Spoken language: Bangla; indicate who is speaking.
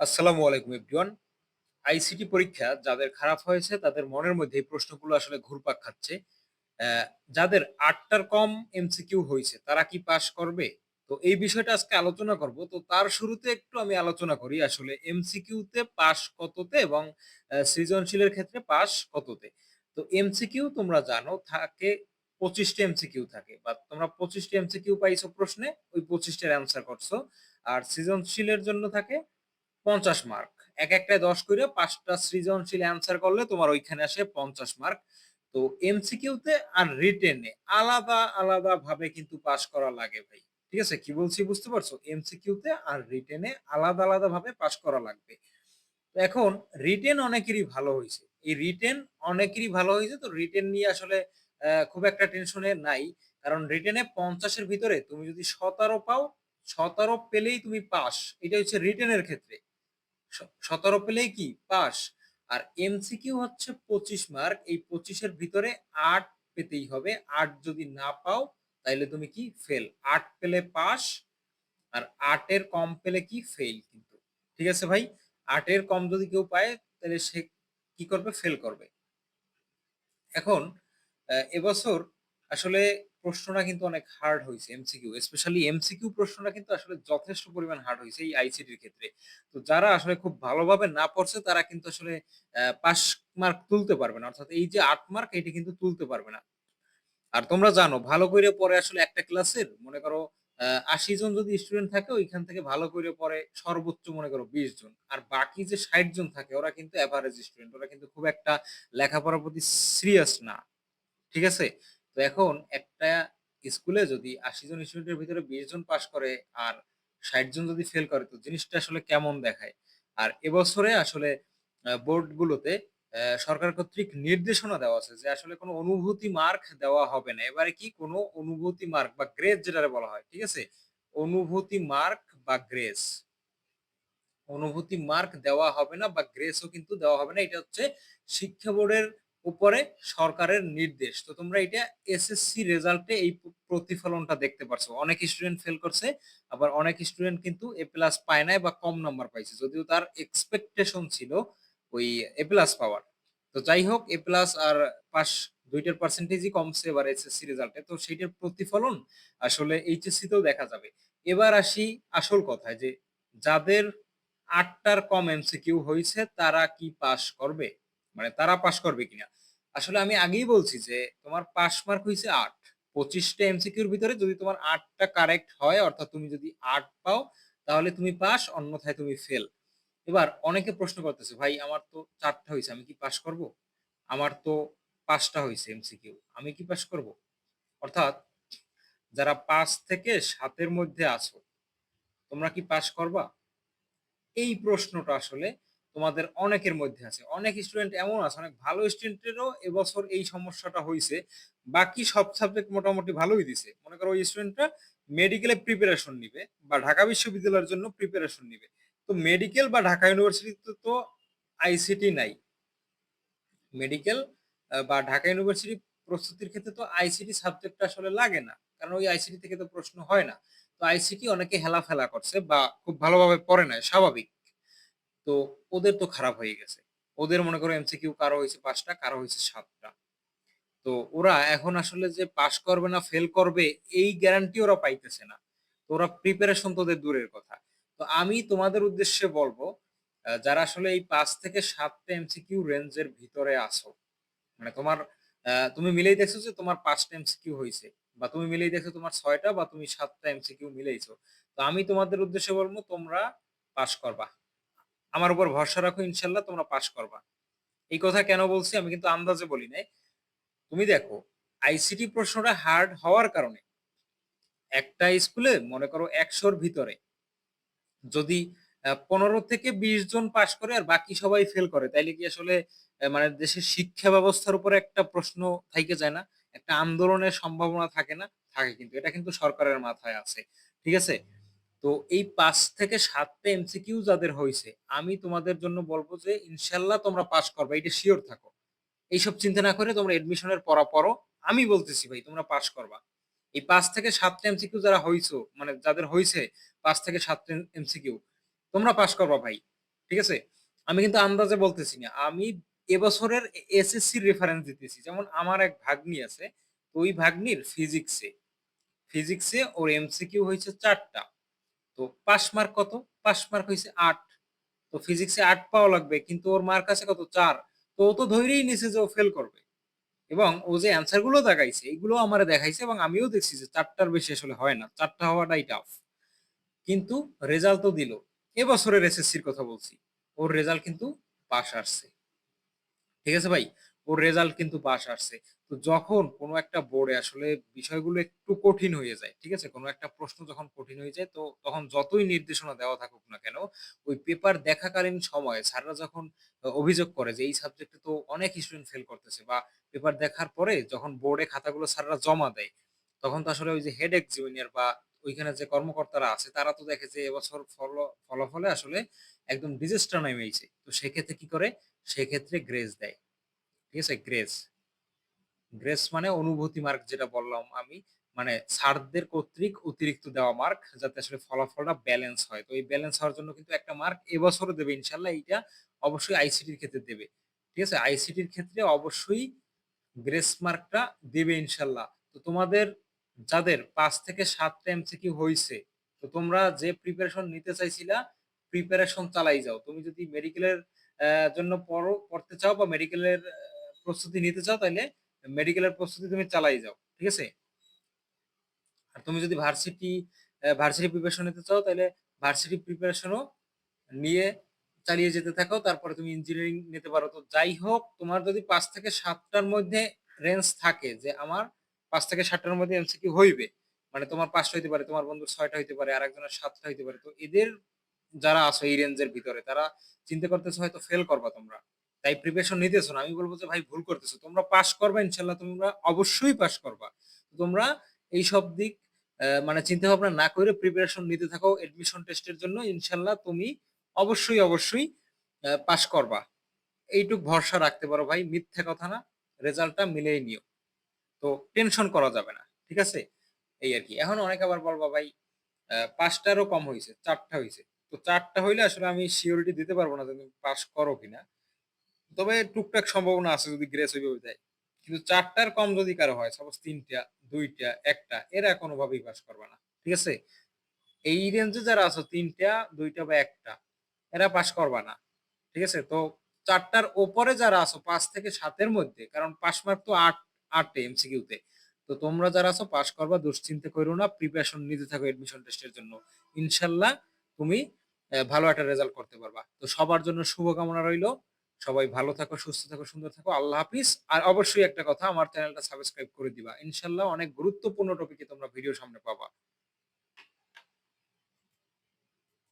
Speaker 1: আসসালামু আলাইকুম এভরিওয়ান। আইসিটি পরীক্ষা যাদের খারাপ হয়েছে, তাদের মনের মধ্যে এই প্রশ্নগুলো আসলে ঘুরপাক খাচ্ছে। যাদের আটটার কম এমসিকিউ হয়েছে, তারা কি পাশ করবে? তো এই বিষয়টা আজকে আলোচনা করব। তো তার শুরুতে একটু আমি আলোচনা করি আসলে এমসিকিউতে পাশ কততে এবং সৃজনশীলের ক্ষেত্রে পাশ কততে। তো এমসিকিউ তোমরা জানো, থাকে পঁচিশটা এমসিকিউ থাকে। বা তোমরা পঁচিশটা এমসিকিউ পাইছো প্রশ্নে, ওই পঁচিশটার অ্যান্সার করছ। আর সৃজনশীলের জন্য থাকে পঞ্চাশ মার্ক এক একটায় দশ করে পাঁচটা সৃজনশীল অ্যান্সার করলে তোমার ওইখানে আসে পঞ্চাশ মার্ক তো এমসিকিউতে আর রিটেনে আলাদা আলাদা ভাবে কিন্তু পাস করা লাগে ভাই। ঠিক আছে? কি বলছি বুঝতে পারছ? এমসিকিউতে আর রিটেনে আলাদা আলাদা ভাবে পাস করা লাগবে। তো এখন রিটেন অনেকেরই ভালো হয়েছে। এই রিটেন অনেকেরই ভালো হয়েছে, তো রিটেন নিয়ে আসলে খুব একটা টেনশনে নাই। কারণ রিটেনে পঞ্চাশের ভিতরে তুমি যদি সতেরো পাও, সতেরো পেলেই তুমি পাস এটা হচ্ছে রিটেনের ক্ষেত্রে। সতেরো পেলেই কি? পাস। আর এমসিকিউ হচ্ছে পঁচিশ মার্ক। এই পঁচিশের ভিতরে আট পেতেই হবে। আট যদি না পাও, তাইলে তুমি কি? ফেল। আট পেলে পাস, আর আটের কম পেলে কি? ফেল কিন্তু। ঠিক আছে ভাই? আটের কম যদি কেউ পায় তাহলে সে কি করবে? ফেল করবে। এখন এবছর আসলে প্রশ্নটা কিন্তু অনেক হার্ড হয়েছে এমসিকিউ স্পেশালি এমসিকিউ প্রশ্নটা কিন্তু আসলে যথেষ্ট পরিমাণ হার্ড হয়েছে এই আইসিটির ক্ষেত্রে। তো যারা আসলে খুব ভালোভাবে না পড়ছে, তারা কিন্তু আসলে পাস মার্ক তুলতে পারবে না। অর্থাৎ এই যে আট মার্ক এটা কিন্তু তুলতে পারবে না। আর তোমরা জানো, ভালো করে পড়ে আসলে একটা ক্লাসের মনে করো আশি জন যদি স্টুডেন্ট থাকে, ওইখান থেকে ভালো করে পড়ে সর্বোচ্চ মনে করো বিশ জন। আর বাকি যে ষাট জন থাকে, ওরা কিন্তু অ্যাভারেজ স্টুডেন্ট ওরা কিন্তু খুব একটা লেখাপড়ার প্রতি সিরিয়াস না। ঠিক আছে? তো এখন একটা স্কুলে যদি আশি জন স্টুডেন্টের ভিতরে বিশ জন পাস করে আর ষাট জন যদি ফেল করে তো জিনিসটা আসলে কেমন দেখায়? আর এবছরে আসলে বোর্ড গুলোতে আহ, সরকার কর্তৃক নির্দেশনা দেওয়া আছে যে আসলে কোনো অনুভূতি মার্ক দেওয়া হবে না। এবারে কি কোনো অনুভূতি মার্ক বা গ্রেস যেটারে বলা হয় ঠিক আছে? অনুভূতি মার্ক বা গ্রেস অনুভূতি মার্ক দেওয়া হবে না বা গ্রেসও কিন্তু দেওয়া হবে না। এটা হচ্ছে শিক্ষা বোর্ডের উপরে সরকারের নির্দেশ। তো তোমরা এটা এসএসসি রেজাল্টে এই প্রতিফলনটা দেখতে পারছ। অনেক স্টুডেন্ট ফেল করছে, আবার অনেক স্টুডেন্ট কিন্তু এ প্লাস পায় নাই বা কম নাম্বার পাইছে। যদিও তার এক্সপেকটেশন ছিল ওই এ প্লাস পাওয়ার। তো যাই হোক এ প্লাস আর পাস, দুইটার পার্সেন্টেজই কমছে এবার এসএসসি রেজাল্টে তো সেইটার প্রতিফলন আসলে এইচএসসি তেও দেখা যাবে। এবার আসি আসল কথায় যে, যাদের আটটার কম এমসিকিউ হয়েছে তারা কি পাস করবে? মানে তারা পাস করবে কিনা? আসলে আমি আগেই বলছি যে তোমার পাস মার্ক হয়েছে আট। পঁচিশটা এমসিকিউর ভিতরে যদি তোমার আটটা কারেক্ট হয়, অর্থাৎ তুমি যদি আট পাও, তাহলে তুমি পাস, অন্যথায় তুমি ফেল এবার অনেকে প্রশ্ন করতেছে, ভাই, আমার তো চারটা হয়েছে আমি কি পাস করব? আমার তো পাঁচটা হয়েছে এমসিকিউ আমি কি পাস করব? অর্থাৎ যারা পাঁচ থেকে সাতের মধ্যে আছো, তোমরা কি পাস করবা? এই প্রশ্নটা আসলে তোমাদের অনেকের মধ্যে আছে। অনেক স্টুডেন্ট এমন আছে, অনেক ভালো স্টুডেন্টেরও এবছর এই সমস্যাটা হয়েছে বাকি সব সাবজেক্ট মোটামুটি ভালোই দিছে। মনে করো ওই স্টুডেন্টরা মেডিকেলে প্রিপারেশন নিবে বা ঢাকা বিশ্ববিদ্যালয়ের জন্য প্রিপারেশন নিবে। তো মেডিকেল বা ঢাকা ইউনিভার্সিটিতে তো আইসিটি নাই। মেডিকেল বা ঢাকা ইউনিভার্সিটি প্রস্তুতির ক্ষেত্রে তো আইসিটি সাবজেক্ট আসলে লাগে না। কারণ ওই আইসিটি থেকে তো প্রশ্ন হয় না। তো আইসিটি অনেকে হেলাফেলা করছে বা খুব ভালোভাবে পড়ে নাই, স্বাভাবিক। তো ওদের তো খারাপ হয়ে গেছে। ওদের মনে করো এমসিকিউ কারও হয়েছে পাঁচটা, কারও হয়েছে সাতটা। তো ওরা এখন আসলে যে পাশ করবে না ফেল করবে, এই গ্যারান্টি ওরা পাইতেছে না। তো ওরা প্রিপারেশন তো ওদের দূরের কথা। তো আমি তোমাদের উদ্দেশ্যে বলব যারা আসলে এই পাঁচ থেকে সাতটা এমসিকিউ রেঞ্জের ভিতরে আসো মানে তোমার তুমি মিলেই দেখছ যে তোমার পাঁচটা এমসিকিউ হয়েছে, বা তুমি মিলেই দেখছ তোমার ছয়টা, বা তুমি সাতটা এমসিকিউ মিলেইছো। তো আমি তোমাদের উদ্দেশ্যে বলব, তোমরা পাস করবা। আমার উপর ভরসা রাখো, ইনশাল্লাহ তোমরা পাস করবা। এই কথা কেন বলছি আমি কিন্তু আন্দাজে বলি নাই। তুমি দেখো আইসিটি প্রশ্নটা হার্ড হওয়ার কারণে একটা স্কুলে মনে করো একশোর ভিতরে যদি পনেরো থেকে বিশ জন পাশ করে আর বাকি সবাই ফেল করে, তাইলে কি আসলে মানে দেশের শিক্ষা ব্যবস্থার উপরে একটা প্রশ্ন থাইকে যায় না? একটা আন্দোলনের সম্ভাবনা থাকে না? থাকে কিন্তু, এটা কিন্তু সরকারের মাথায় আছে। ঠিক আছে? তো এই পাঁচ থেকে সাতটা এমসিকিউ যাদের হয়েছে আমি তোমাদের জন্য বলব যে ইনশাল্লাহ তোমরা পাস করবে এটা শিওর থাকো এইসব চিন্তা না করে তোমরা এডমিশনের পড়া পড়ো আমি বলতেছি ভাই তোমরা পাস করবা এই পাঁচ থেকে সাতটা এমসিকিউ যারা হইছো মানে যাদের হয়েছে পাঁচ থেকে সাতটা এমসিকিউ তোমরা পাস করবা ভাই ঠিক আছে? আমি কিন্তু আন্দাজে বলতেছি না। আমি এবছরের এসএসসির রেফারেন্স দিতেছি। যেমন আমার এক ভাগ্নি আছে। ওই ভাগ্নির ফিজিক্সে, ফিজিক্সে ওর এমসিকিউ হইছে ৪ টা। তো পাস মার্ক কত? পাস মার্ক হইছে ৮। তো ফিজিক্সে ৮ পাওয়া লাগবে। কিন্তু ওর মার্ক আছে কত? ৪। তো ও তো ধইরেই নিছে যে ও ফেল করবে। এবং ও যে অ্যান্সারগুলো দাগাইছে এগুলোও আমারে দেখাইছে এবং আমিও দেখছি যে চারটার বেশি আসলে হয় না। চারটা হওয়াটাই টাফ। কিন্তু রেজাল্ট তো দিল। এবছরের এসএসসির কথা বলছি। ওর রেজাল্ট কিন্তু পাস আসছে। ঠিক আছে ভাই? ওর রেজাল্ট কিন্তু পাস আসছে। তো যখন কোনো একটা বোর্ডে আসলে বিষয়গুলো একটু কঠিন হয়ে যায়, ঠিক আছে? কোনো একটা প্রশ্ন যখন কঠিন হয়ে যায় তো তখন যতই নির্দেশনা দেওয়া থাকুক না কেন, ওই পেপার দেখাকালীন সময়ে স্যাররা যখন অভিযোগ করে যে এই সাবজেক্টে তো অনেক স্টুডেন্ট ফেল করতেছে বা পেপার দেখার পরে যখন বোর্ডে খাতাগুলো স্যাররা জমা দেয়, তখন তো আসলে ওই যে হেড এক্সামিনার বা ওইখানে যে কর্মকর্তারা আছে তারা তো দেখে যে এবছর ফল ফলাফলে আসলে একদম ডিজাস্টার নেমে আইছে। তো সেক্ষেত্রে কি করে? সেক্ষেত্রে গ্রেজ দেয়। ঠিক আছে? গ্রেস। গ্রেস মানে অনুভূতি মার্ক যেটা বললাম আমি। মানে স্যারদের কর্তৃক অতিরিক্ত দেওয়া মার্ক যাতে আসলে ফলাফলটা ব্যালেন্স হয়। তো এই ব্যালেন্স হওয়ার জন্য কিন্তু একটা মার্ক এবছরও দেবে ইনশাল্লাহ এইটা অবশ্যই আইসিটির ক্ষেত্রে দেবে। ঠিক আছে? আইসিটির ক্ষেত্রে অবশ্যই গ্রেস মার্কটা দেবে ইনশাল্লাহ তো তোমাদের যাদের পাঁচ থেকে ৭ টা এমসিকিউ হয়েছে তো তোমরা যে প্রিপারেশন নিতে চাইছিলা, প্রিপারেশন চালাই যাও। তুমি যদি মেডিকেলের জন্য পড়ো পড়তে চাও বা মেডিকেলের প্রস্তুতি নিতে চাও তাইলে মেডিকেলের প্রস্তুতি তুমি চালাই যাও। ঠিক আছে? আর তুমি যদি ভার্সিটি ভার্সিটি প্রিপারেশন নিতে চাও তাইলে ভার্সিটি প্রিপারেশনও নিয়ে চালিয়ে যেতে থাকো। তারপরে তুমি ইঞ্জিনিয়ারিং নিতে পারো। তো যাই হোক তোমার যদি পাঁচ থেকে সাতটার মধ্যে রেঞ্জ থাকে যে আমার পাঁচ থেকে ৭ টার মধ্যে এমসিকিউ হইবে। মানে তোমার পাঁচটা হইতে পারে, তোমার বন্ধুর ছয়টা হইতে পারে, আর একজনের সাতটা হইতে পারে। তো এদের যারা আছো এই রেঞ্জের ভিতরে তারা চিন্তা করতেছো হয়তো ফেল করবা তোমরা। তাই প্রিপারেশন নিতেছো না। আমি বলব যে ভাই ভুল করতেছো। তোমরা পাস করবা ইনশাল্লাহ তোমরা অবশ্যই পাস করবা। তোমরা এইসব দিক মানে চিন্তা ভাবনা না করে প্রিপারেশন নিতে থাকো এডমিশন টেস্টের জন্য। ইনশাল্লাহ তুমি অবশ্যই, অবশ্যই পাস করবা। এইটুক ভরসা রাখতে পারো ভাই। মিথ্যা কথা না। রেজাল্টটা মিলেই নিও। তো টেনশন করা যাবে না। ঠিক আছে? এই আর কি এখন অনেক আবার বলবা ভাই ৫ কম হয়েছে চারটা হয়েছে তো চারটা হইলে আসলে আমি সিউরিটি দিতে পারব না তুমি পাস করো কিনা। তবে টুকটাক সম্ভাবনা আছে যদি গ্রেস ওইভাবে দেয়। কিন্তু ৪ টার কম যদি কারও হয়, সাপোজ ৩ টা, ২ টা, ১ টা এরা কোনভাবেই পাস করবা না। ঠিক আছে? এই রেঞ্জে যারা আছো ৩ টা, ২ টা বা একটা এরা পাস করবা না। ঠিক আছে? তো ৪ টার উপরে যারা আছো পাঁচ থেকে সাতের মধ্যে কারণ পাস মার্ক তো ৮, ৮ এমসিকিউতে। তো তোমরা যারা আছো পাস করবা দুশ্চিন্তা কইরো না। প্রিপারেশন নিতে থাকো এডমিশন টেস্টের জন্য। ইনশাল্লাহ তুমি ভালো একটা রেজাল্ট করতে পারবা। তো সবার জন্য শুভকামনা রইল। সবাই ভালো থাকো, সুস্থ থাকো, সুন্দর থাকো। আল্লাহ হাফিজ। আর অবশ্যই একটা কথা আমার চ্যানেলটা সাবস্ক্রাইব করে দিবা। ইনশাল্লাহ অনেক গুরুত্বপূর্ণ টপিকে তোমরা ভিডিও সামনে পাবা।